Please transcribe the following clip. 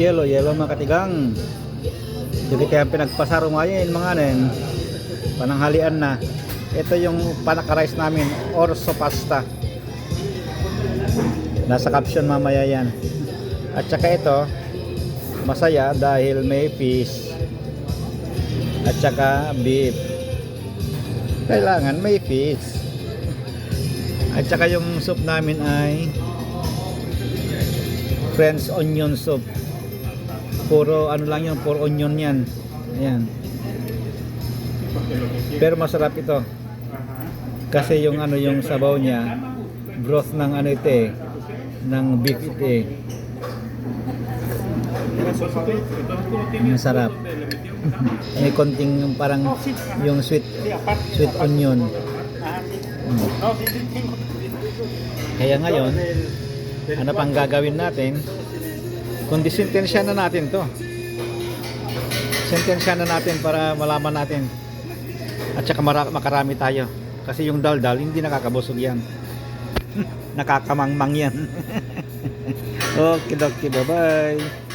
yelo, yelo mga katigang. Hindi kaya pinagpasaro ngayon mga nen. Pananghalian na. Ito yung panaka-rice namin, orso pasta. Nasa caption mamaya yan. At saka ito, masaya dahil may fish. At saka beef. Kailangan may fish. At saka yung soup namin ay French onion soup. Puro ano lang yun, puro onion yan. Ayan. Pero masarap ito. Kasi yung ano yung sabaw niya, broth ng ano ito eh, ng beef ito eh. Masarap. May konting parang yung sweet sweet onion. Kaya ngayon, ano pang gagawin natin? Kundi sentensya na natin to. Sentensya na natin para malaman natin. At saka makarami tayo. Kasi yung daldal, hindi nakakabusog yan. Nakakamangmang yan. okay, okay, bye-bye.